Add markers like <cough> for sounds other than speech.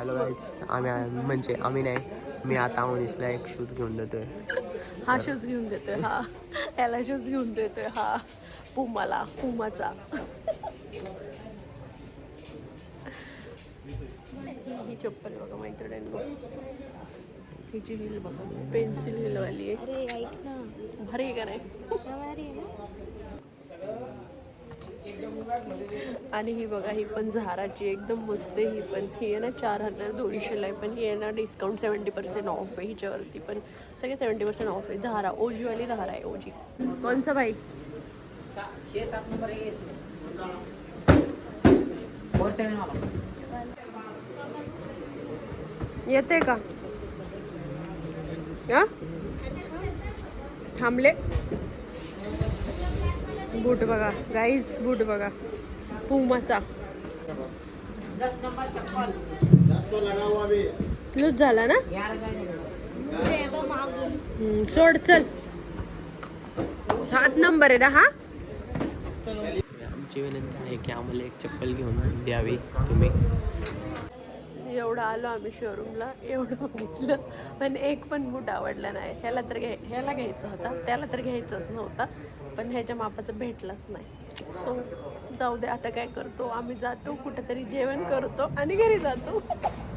आलो गाईस आम्ही म्हणजे आम्ही नाही मी आता अवनीसला एक शूज घेऊन देतोय. हा शूज घेऊन देतोय हा. याला शूज घेऊन देतोय हा. पुमाला पुमाचा. ही चप्पल बघा मैत्रिणींनो. हिची हिल बघा पेन्सिल हिल वाली आहे. भारी आहे का नाही? आणि ही बघा ही पण झाराची एकदम मस्त आहे ही पण. ही आहे ना चार हजार दोनशेला आहे पण ही आहे ना डिस्काउंट सेवन्टी पर्सेंट ऑफ आहे हिच्यावरती पण. सगळे सेवन्टी पर्सेंट ऑफ आहे. झारा ओजीवाली झारा आहे ओजी. कोणचं भाई येते का? थांबले. बूट बघा. गाईज बूट बघा. पुमाचा लूज झाला ना? सोड चल. सात नंबर आहे ना हा? आमची विनंती आहे की आम्हाला एक चप्पल घेऊन द्यावी तुम्ही. एवढं आलो आम्ही शोरूमला एवढं बघितलं. पण एक पण बूट आवडला नाही. ह्याला तर घ्याय ह्याला घ्यायचा होता. त्याला तर घ्यायचाच नव्हता. पण ह्याच्या मापाचं भेटलाच नाही. सो जाऊ दे आता काय करतो? आम्ही जातो कुठंतरी जेवण करतो आणि घरी जातो. <laughs>